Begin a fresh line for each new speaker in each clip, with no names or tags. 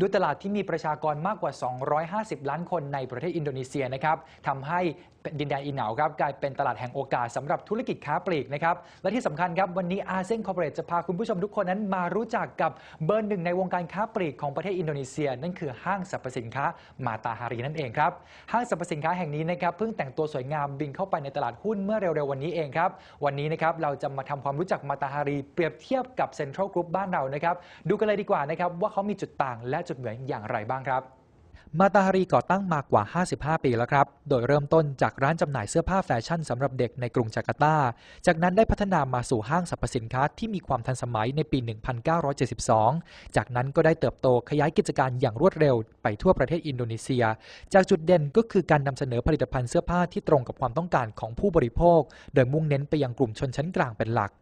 ด้วยตลาดที่มีประชากรมากกว่า 250 ล้านคนในประเทศอินโดนีเซียนะครับทำให้ดินแดนอีเหนาครับกลายเป็นตลาดแห่งโอกาสสำหรับธุรกิจค้าปลีกนะครับและที่สำคัญครับวันนี้อาเซียนคอร์ปอเรทจะพาคุณผู้ชมทุกคนนั้นมารู้จักกับเบอร์หนึ่งในวงการค้าปลีกของประเทศอินโดนีเซีย นั่นคือห้างสรรพสินค้ามาตาฮารีนั่นเองครับห้างสรรพสินค้าแห่งนี้นะครับเพิ่งแต่งตัวสวยงามบินเข้าไปในตลาดหุ้นเมื่อเร็วๆวันนี้เองครับวันนี้นะครับเราจะมาทำความรู้จักมาตาฮารีเปรียบเทียบกับเซ็นทรัลกรุ๊ปบ้านเรานะครับดูกันเลยดีกว่านะครับว่าเขามีจุดต่างและจุดเหมือนอย่างไรบ้างครับมาตาฮารีก่อตั้งมากว่า 55 ปีแล้วครับ โดยเริ่มต้นจากร้านจำหน่ายเสื้อผ้าแฟชั่นสำหรับเด็กในกรุงจาการ์ตา จากนั้นได้พัฒนามาสู่ห้างสรรพสินค้าที่มีความทันสมัยในปี 1972 จากนั้นก็ได้เติบโตขยายกิจการอย่างรวดเร็วไปทั่วประเทศอินโดนีเซีย จากจุดเด่นก็คือการนำเสนอผลิตภัณฑ์เสื้อผ้าที่ตรงกับความต้องการของผู้บริโภค โดยมุ่งเน้นไปยังกลุ่มชนชั้นกลางเป็นหลัก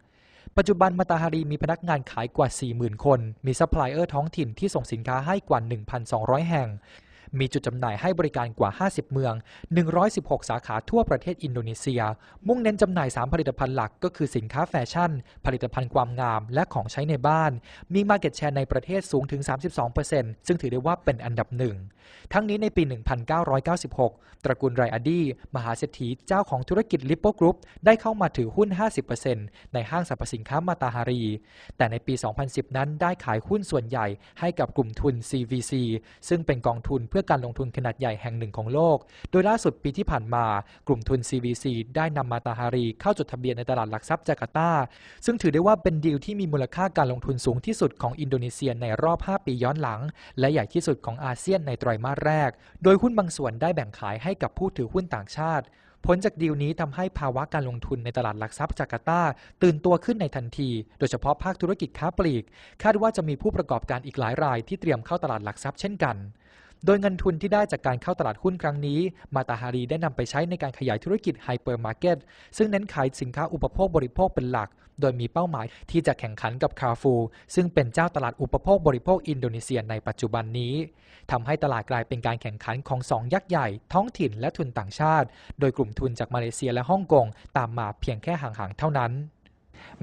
ปัจจุบันมาตาฮารีมีพนักงานขายกว่า 40,000 คน มีซัพพลายเออร์ท้องถิ่นที่ส่งสินค้าให้กว่า 1,200 แห่ง มีจุดจำหน่ายให้บริการกว่า 50 เมือง 116 สาขาทั่วประเทศอินโดนีเซีย มุ่งเน้นจำหน่าย 3 ผลิตภัณฑ์หลักก็คือสินค้าแฟชั่น ผลิตภัณฑ์ความงาม และของใช้ในบ้าน มี Market Share ในประเทศสูงถึง 32%ซึ่งถือได้ว่าเป็นอันดับหนึ่ง ทั้งนี้ในปี 1996 ตระกูลไรอดี มหาเศรษฐีเจ้าของธุรกิจลิปโปกรุ๊ปได้เข้ามาถือหุ้น 50%ในห้างสรรพสินค้ามาตาฮารี แต่ในปี 2010 นั้นได้ขายหุ้นส่วนใหญ่ให้กับกลุ่มทุน CVC ซึ่งเป็นกองทุนเพื่อการลงทุนขนาดใหญ่แห่งหนึ่งของโลก โดยล่าสุดปีที่ผ่านมากลุ่มทุน CVC ได้นำมาตาฮารีเข้าจดทะเบียนในตลาดหลักทรัพย์จาการ์ตา ซึ่งถือได้ว่าเป็นดีลที่มีมูลค่าการลงทุนสูงที่สุดของอินโดนีเซียในรอบ 5 ปีย้อนหลัง และใหญ่ที่สุดของอาเซียนในไตรมาสแรก โดยหุ้นบางส่วนได้แบ่งขายให้กับผู้ถือหุ้นต่างชาติผลจากดีลนี้ทำให้ภาวะการลงทุนในตลาดหลักทรัพย์จาการ์ตา ตื่นตัวขึ้นในทันที โดยเฉพาะภาคธุรกิจค้าปลีก คาดว่าจะมีผู้ประกอบการอีกหลายรายที่เตรียมเข้าตลาดหลักทรัพย์เช่นกัน โดยเงินทุนที่ได้จากการเข้าตลาดหุ้นครั้งนี้ มาตาฮารีได้นำไปใช้ในการขยายธุรกิจไฮเปอร์มาร์เก็ตซึ่งเน้นขายสินค้าอุปโภคบริโภคเป็นหลัก โดยมีเป้าหมายที่จะแข่งขันกับคาฟู ซึ่งเป็นเจ้าตลาดอุปโภคบริโภคอินโดนีเซียในปัจจุบันนี้ทำให้ตลาดกลายเป็นการแข่งขันของสองยักษ์ใหญ่ ท้องถิ่นและทุนต่างชาติ โดยกลุ่มทุนจากมาเลเซียและฮ่องกงตามมาเพียงแค่ห่างๆเท่านั้น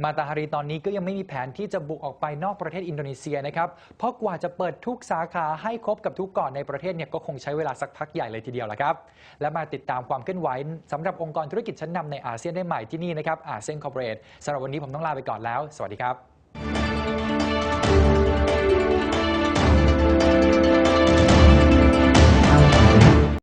มาตาฮารีตอนนี้ก็ยังไม่มีแผนที่จะบุกออกไปนอกประเทศอินโดนีเซียนะครับ เพราะกว่าจะเปิดทุกสาขาให้ครบกับทุกเกาะในประเทศเนี่ยก็คงใช้เวลาสักพักใหญ่เลยทีเดียวแหละครับ และมาติดตามความเคลื่อนไหวสำหรับองค์กรธุรกิจชั้นนำในอาเซียนได้ใหม่ที่นี่นะครับอาเซียนคอร์ปอเรทสำหรับวันนี้ผมต้องลาไปก่อนแล้ว สวัสดีครับ